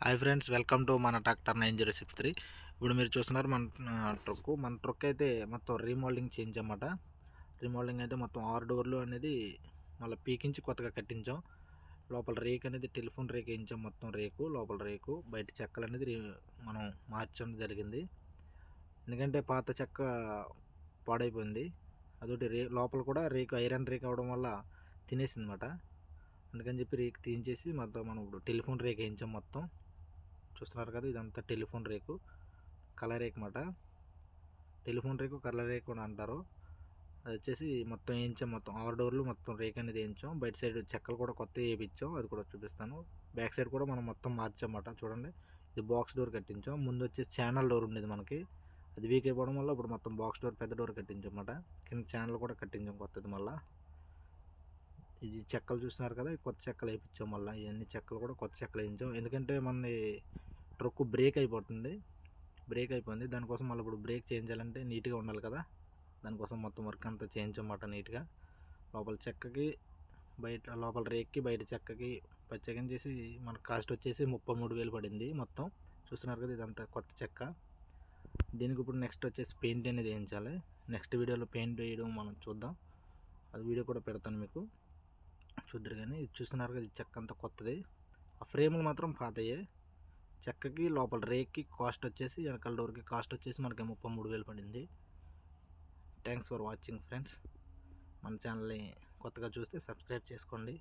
Hi friends welcome to మన tractor nine zero six three. ఇప్పుడు మీరు చూస్తున్నారు మన ట్రక్. మన ట్రక్ అయితే మొత్తం రీమోల్డింగ్ చేయించామన్నమాట రీమోల్డింగ్ అయితే మొత్తం ఆరు డోర్లు అనేది మళ్ళీ పీకించి కొత్తగా కట్టించాం. లోపల రేక్ అనేది టెలిఫోన్ రేక్ వేయించాం మొత్తం రేకు లోపల రేకు బయట చెక్కలు అనేది మనం మార్చడం జరిగింది. ఎందుకంటే పాత చెక్క పాడైపోయింది. అదొకటి రే లోపల కూడా రేకు ఐరన్ రేక్ అవడం వల్ల తినేసింది అనమాట అందుకని చెప్పి రేక్ తీయించేసి మొత్తం మనం ఇప్పుడు టెలిఫోన్ రేక్ వేయించాం మొత్తం. చూస్తున్నారు కదా ఇదంతా టెలిఫోన్ రేకు కలర్ రేక్ మాట టెలిఫోన్ రేకు కలర్ రేకు అని అంటారు. అది వచ్చేసి మొత్తం వేయించాం మొత్తం ఆరు డోర్లు మొత్తం రేక్ అనేది వేయించాం. బయట సైడ్ చెక్కలు కూడా కొత్త వేయించాం అది కూడా చూపిస్తాను. బ్యాక్ సైడ్ కూడా మనం మొత్తం మార్చామన్నమాట చూడండి. ఇది బాక్స్ డోర్ కట్టించాం. ముందు వచ్చేసి ఛానల్ డోర్ ఉండేది మనకి. అది వీక్ అయిపోవడం వల్ల ఇప్పుడు మొత్తం బాక్స్ డోర్ పెద్ద డోర్ కట్టించాం కింద ఛానల్ కూడా కట్టించాం కొత్తది మళ్ళీ. ఇది చెక్కలు చూస్తున్నారు కదా కొత్త చెక్కలు వేయించాం మళ్ళీ. ఇవన్నీ చెక్కలు కూడా కొత్త చెక్కలు వేయించాం. ఎందుకంటే మన ట్రక్ బ్రేక్ అయిపోతుంది. బ్రేక్ అయిపోయింది. దానికోసం మళ్ళీ ఇప్పుడు బ్రేక్ చేయించాలంటే నీట్గా ఉండాలి కదా. దానికోసం మొత్తం వర్క్ అంతా చేయించమాట నీట్గా. లోపల చెక్కకి బయట లోపల రేక్కి బయట చెక్కకి ప్రత్యేకం చేసి మన కాస్ట్ వచ్చేసి ముప్పై మూడు వేలు పడింది మొత్తం. చూస్తున్నారు కదా ఇదంతా కొత్త చెక్క. దీనికి ఇప్పుడు నెక్స్ట్ వచ్చేసి పెయింట్ అనేది వేయించాలి. నెక్స్ట్ వీడియోలో పెయింట్ వేయడం మనం చూద్దాం. అది వీడియో కూడా పెడతాను మీకు. చూద్దరు కానీ ఇది చూస్తున్నారు కదా ఈ చెక్క అంతా కొత్తది. ఆ ఫ్రేములు మాత్రం పాతయ్యే చెక్కకి లోపల రేక్కి కాస్ట్ వచ్చేసి వెనకాల డోర్కి కాస్ట్ వచ్చేసి మనకి ముప్పై మూడు వేలు పడింది. Thanks for watching friends. మన ఛానల్ని కొత్తగా చూస్తే సబ్స్క్రైబ్ చేసుకోండి.